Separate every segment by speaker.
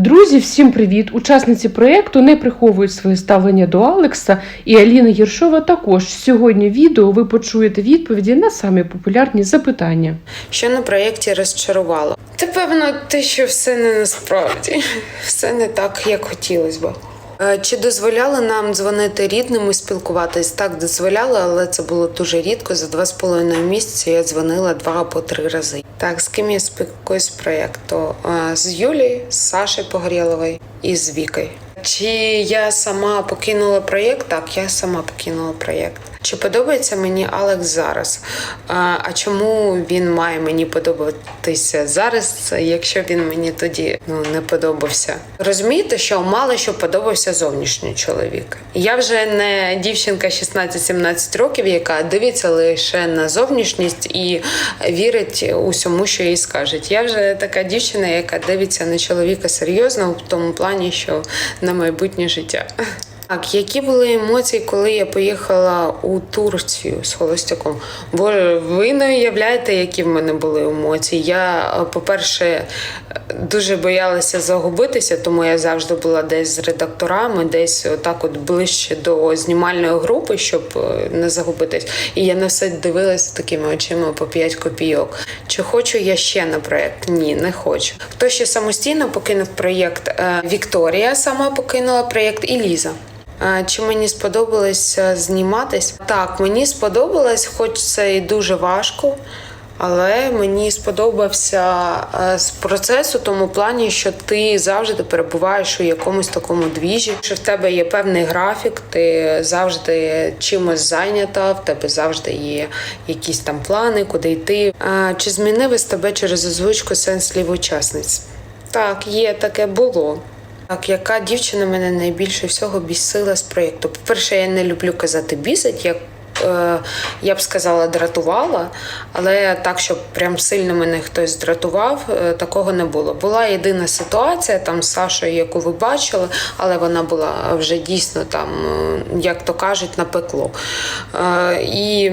Speaker 1: Друзі, всім привіт! Учасниці проєкту не приховують своє ставлення до Алекса і Аліна Єршова також. Сьогодні в відео ви почуєте відповіді на самі популярні запитання.
Speaker 2: Що на проєкті розчарувало? Та певно, те, що все не насправді, все не так, як хотілося б. Е, Чи дозволяли нам дзвонити рідним і спілкуватись? Так, дозволяли, але це було дуже рідко. За два з половиною місяці я дзвонила два або три рази. Так, з ким я спілкуюсь з проєкту? Е, З Юлією, з Сашею Погорєловою і з Вікою. Чи я сама покинула проєкт? Так, я сама покинула проєкт. Чи подобається мені Алекс зараз? А, чому він має мені подобатися зараз, якщо він мені тоді ну, не подобався? Розумієте, що мало що подобався зовнішній чоловік. Я вже не дівчинка 16-17 років, яка дивиться лише на зовнішність і вірить усьому, що їй скажуть. Я вже така дівчина, яка дивиться на чоловіка серйозно в тому плані, що на майбутнє життя. Так, які були емоції, коли я поїхала у Турцію з холостяком? Боже, ви не уявляєте, які в мене були емоції. Я, е, по-перше, дуже боялася загубитися, тому я завжди була десь з редакторами, десь отак от ближче до знімальної групи, щоб е, не загубитись. І я на все дивилася такими очима по 5 копійок. Чи хочу я ще на проєкт? Ні, не хочу. Хто ще самостійно покинув проєкт? Е, Вікторія сама покинула проєкт і Ліза. Чи мені сподобалось е, зніматись? Так, мені сподобалось, хоч це і дуже важко, але мені сподобався е, з процес у тому плані, що ти завжди перебуваєш у якомусь такому двіжі, що в тебе є певний графік, ти завжди чимось зайнята, в тебе завжди є якісь там плани, куди йти. Чи змінив із тебе через озвучку сенс слів учасниць? Так, є таке було. Так, яка дівчина мене найбільше всього бісила з проєкту? По-перше, я не люблю казати бісить, як я б сказала, дратувала, але так, щоб прям сильно мене хтось дратував, е, такого не було. Була єдина ситуація там з Сашою, яку ви бачили, але вона була вже дійсно там, е, як то кажуть, на пекло. Е, і,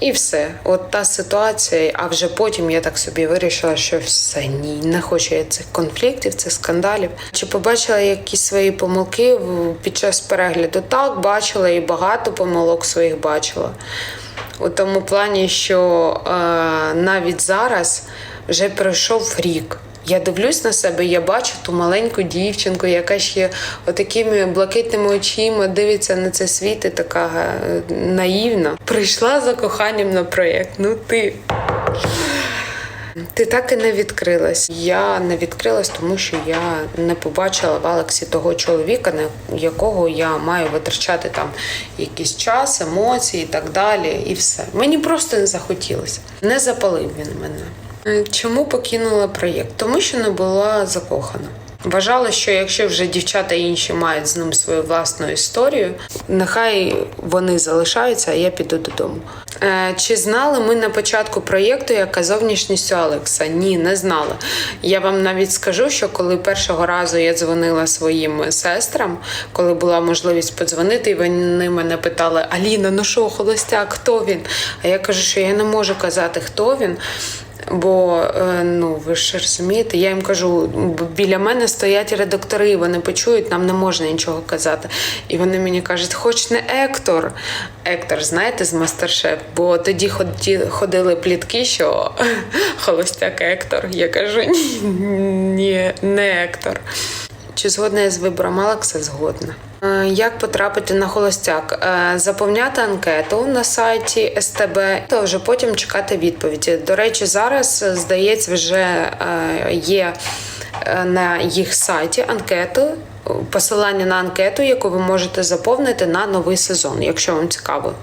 Speaker 2: і все. От та ситуація, а вже потім я так собі вирішила, що все ні, не хочу я цих конфліктів, цих скандалів. Чи побачила якісь свої помилки під час перегляду? Так, бачила і багато помилок своїх бачила. У тому плані, що е, навіть зараз вже пройшов рік. Я дивлюсь на себе, я бачу ту маленьку дівчинку, яка ще отакими блакитними очима дивиться на цей світ і така е, наївна. Прийшла за коханням на проєкт. Ну ти. Ти так і не відкрилась. Я не відкрилась, тому що я не побачила в Алексі того чоловіка, на якого я маю витрачати там якийсь час, емоції і так далі. І все. Мені просто не захотілося. Не запалив він мене. Е, Чому покинула проєкт? Тому що не була закохана. Вважала, що якщо вже дівчата інші мають з ним свою власну історію, нехай вони залишаються, а я піду додому. Е, чи знали ми на початку проєкту, яка зовнішність Алекса? Ні, не знала. Я вам навіть скажу, що коли першого разу я дзвонила своїм сестрам, коли була можливість подзвонити, і вони мене питали: Аліна, ну що, холостяк, хто він? А я кажу, що я не можу казати, хто він. Бо е, ну ви ж розумієте, я їм кажу, біля мене стоять редактори, вони почують, нам не можна нічого казати. І вони мені кажуть, хоч не Ектор. Ектор, знаєте, з мастер-шеф, бо тоді ходили плітки, що холостяк Ектор. Я кажу, ні, ні, не Ектор. Чи згодна я з вибором Алекса? Згодна. Е, Як потрапити на холостяк? Е, Заповняти анкету на сайті СТБ та вже потім чекати відповіді. До речі, зараз е, здається, вже є на їх сайті анкету. Посилання на анкету, яку ви можете заповнити на новий сезон, якщо вам цікаво